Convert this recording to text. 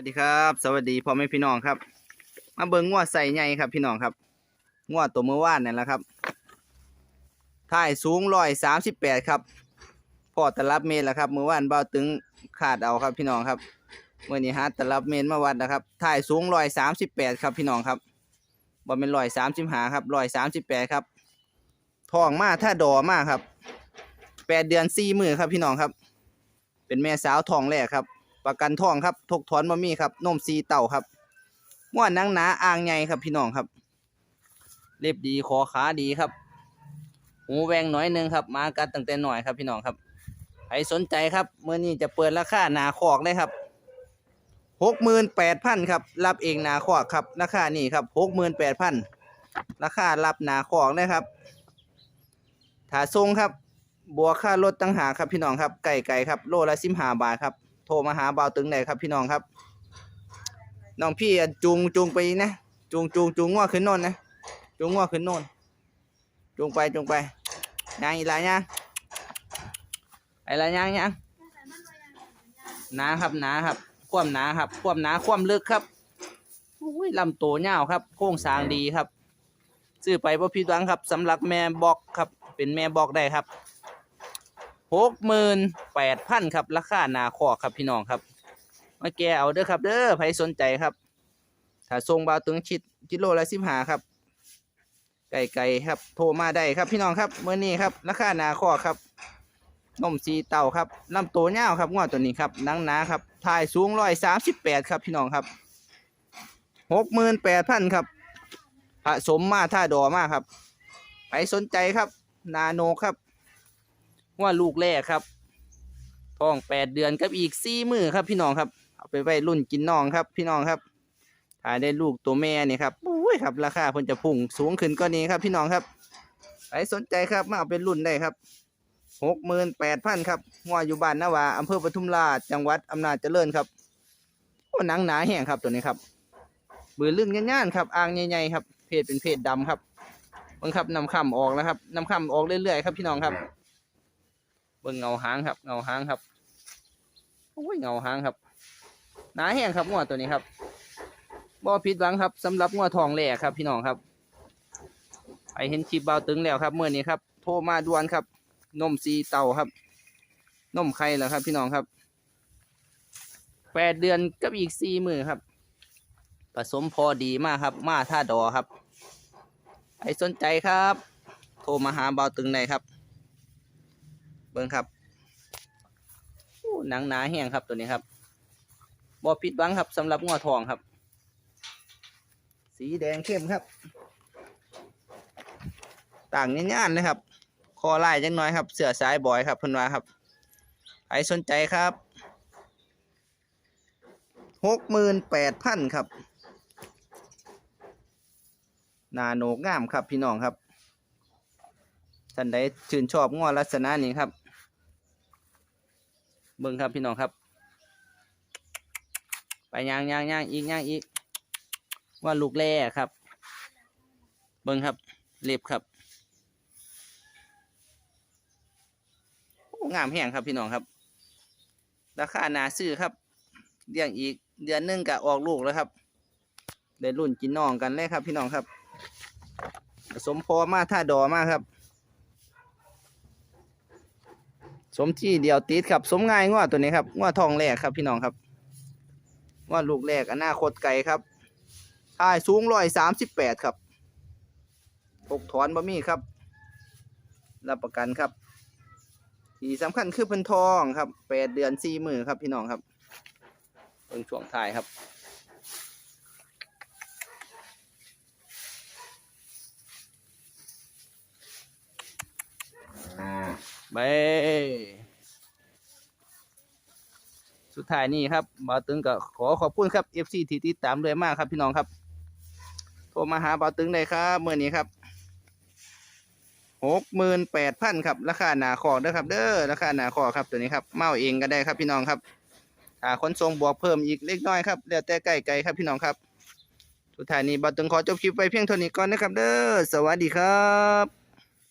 วัสดีครับ สวัสดีพ่อแม่พี่น้องครับ มาเบิ่งงวดใส่ใหญ่ครับพี่น้องครับงวดตัวเมื่อวานนั่นแหละครับถ่ายสูงร้อยสามสิบแปดครับพอตลับเมตรแล้วครับเมื่อวานเบาตึงขาดเอาครับพี่น้องครับเมื่อนี้ฮะตลับเมตรมาวัดนะครับถ่ายสูงร้อยสามสิบแปดครับพี่น้องครับบ่เป็นร้อยสามสิบหาครับร้อยสามสิบแปดครับทองมาถ้าดอมากครับแปดเดือนสี่มือครับพี่น้องครับ เป็นแม่สาวทองแรกครับ ประกันทองครับทกถอนมามีครับนมซีเต่าครับม้วนนังหนาอ่างใหญ่ครับพี่น้องครับ เล็บดีคอขาดีครับหูแหวงหน่อยหนึงครับ มากัดตั้งแต่หน่อยครับพี่น้องครับใครสนใจครับเมื่อนี้จะเปิดราคาหนาคอกเลยครับหกหมื่นแปดพันครับ รับเองหนาคอกครับ ราคานี่ครับหกหมื่นแปดพันราคารับหนาคอกเลยครับถ้าทรงครับบวกค่ารถตั้งหากครับพี่น้องครับ ไก่ไก่ครับ โลละสิบห้าบาทครับ โทรมาหาเบาตึงได้ครับ พี่น้องครับ น้องพี่จูงจูงไปนะจูงจูงจูงง้อขึ้นโน่นนะจูงง้อขึ้นโน่นจูงไปจูงไปยางอีหลายยางไอ้ละยางยางหนาครับหนาครับ ความหนาครับ ความหนาความลึกครับอุ้ยลำโตเงาครับ โค้งสางดีครับ ซื้อไปพ่ผิดหวังครับสำหรับแม่บอกครับ เป็นแม่บอกได้ครับ หกหมื่นแปดพันครับ ราคานาคอครับพี่น้องครับ มาแกเอาเด้อครับ เด้อใครสนใจครับ ถ้าทรงบาตึงชิดกิโลละสิบห้าครับ ไก่ไก่ครับ โทรมาได้ครับพี่น้องครับเมื่อนี้ครับ ราคานาคอครับนมสีเต่าครับลำตัวเงาครับงอตัวนี้ครับนังหนาครับถ่ายสูงร้อยสามสิบแปดครับพี่น้องครับหกหมื่นแปดพันครับผสมมาท่าดอมาครับใครสนใจครับ นาโนครับ ว่าลูกแรกครับท้องแปดเดือนกับอีกสี่มือครับพี่น้องครับเอาไปไว้รุ่นกินน้องครับ พี่น้องครับถ้ายได้ลูกตัวแม่นี่ครับโอ้ยครับราคาเพิ่นจะพุ่งสูงขึ้นก็นี้ครับ พี่น้องครับใครสนใจครับมาเอาเป็นรุ่นได้ครับหกหมื่นแปดพันครับงัวอยู่บ้านนาวาอำเภอปทุมราชจังหวัดอำนาจเจริญครับโอ้หนังหนาแห้งครับตัวนี้ครับบือลื่นง่านๆครับอ่างใหญ่ๆครับเพศเป็นเพศดำครับเบิ่งครับนำคำออกแล้วครับนำคำออกเรื่อยๆครับพี่น้องครับ เบิ่งเงาหางครับ เงาหางครับโอ้ยเงาหางครับหนาแห้งครับงัวตัวนี้ครับบ่ผิดหวังครับสำหรับงัวทองแหล่ครับ พี่น้องครับไปเห็นคลิปเบาตึงแล้วครับเมื่อนี้ครับ โทรมาด่วนครับ นมซีเต่าครับนมไข่แล้วครับ พี่น้องครับแปดเดือนกับอีกสี่มือครับ ผสมพอดีมากครับ มาท่าดอครับใครสนใจครับ โทรมาหาเบาตึงได้ครับ เบิ้งครับโอ้หนังหนาแห้งครับตัวนี้ครับบ่ผิดหวังครับสำหรับงัวทองครับ สีแดงเข้มครับ ต่างง่ายๆนะครับ คอลายจังน้อยครับ เสือสายบอยครับเพิ่นว่าครับใครสนใจครับหกหมื่นแปดพันครับ นาโนกงามครับพี่น้องครับ ท่านใดชื่นชอบง้อลักษณะนี้ครับเบิ่งครับพี่น้องครับ ไปย่างย่างย่างอีกย่างอีก ว่าลูกแร่ครับ เบิ่งครับเล็บครับงามแห้งครับพี่น้องครับ ราคานาซื้อครับเลี้ยงอีกเดือนหนึงกะออกลูกแล้วครับได้รุ่นกินน้องกันเลยครับพี่น้องครับ สมพอมาท่าดอมากครับ สมที่เดียวติดครับ สมง่ายง้อตัวนี้ครับง้อทองแรกครับพี่น้องครับง้อลูกแรกอนาคตไก่ครับทายสูงร้อยสามสิบแปดครับตกถอนบะมี่ครับ รับประกันครับที่สำคัญคือเพิ่นทองครับแปดเดือนสี่มือครับพี่น้องครับเบิ่งช่วงท้ายครับไป สุดท้ายนี่ครับบาวตึงก็ขอขอบคุณครับ FC ที่ติดตามเลยมากครับพี่น้องครับ โทรมาหาบาวตึงได้ครับเมื่อนี้ครับหกหมื่นแปดพันครับ ราคาหนาคอเด้อครับ เด้อราคาหนาคอครับตัวนี้ครับเมาเองก็ได้ครับพี่น้องครับอ่าขนส่งบวกเพิ่มอีกเล็กน้อยครับแล้วแต่ใกล้ไกลครับพี่น้องครับสุดท้ายนี้บาวตึงขอจบคลิปไปเพียงเท่านี้ก่อนนะครับ เด้อสวัสดีครับ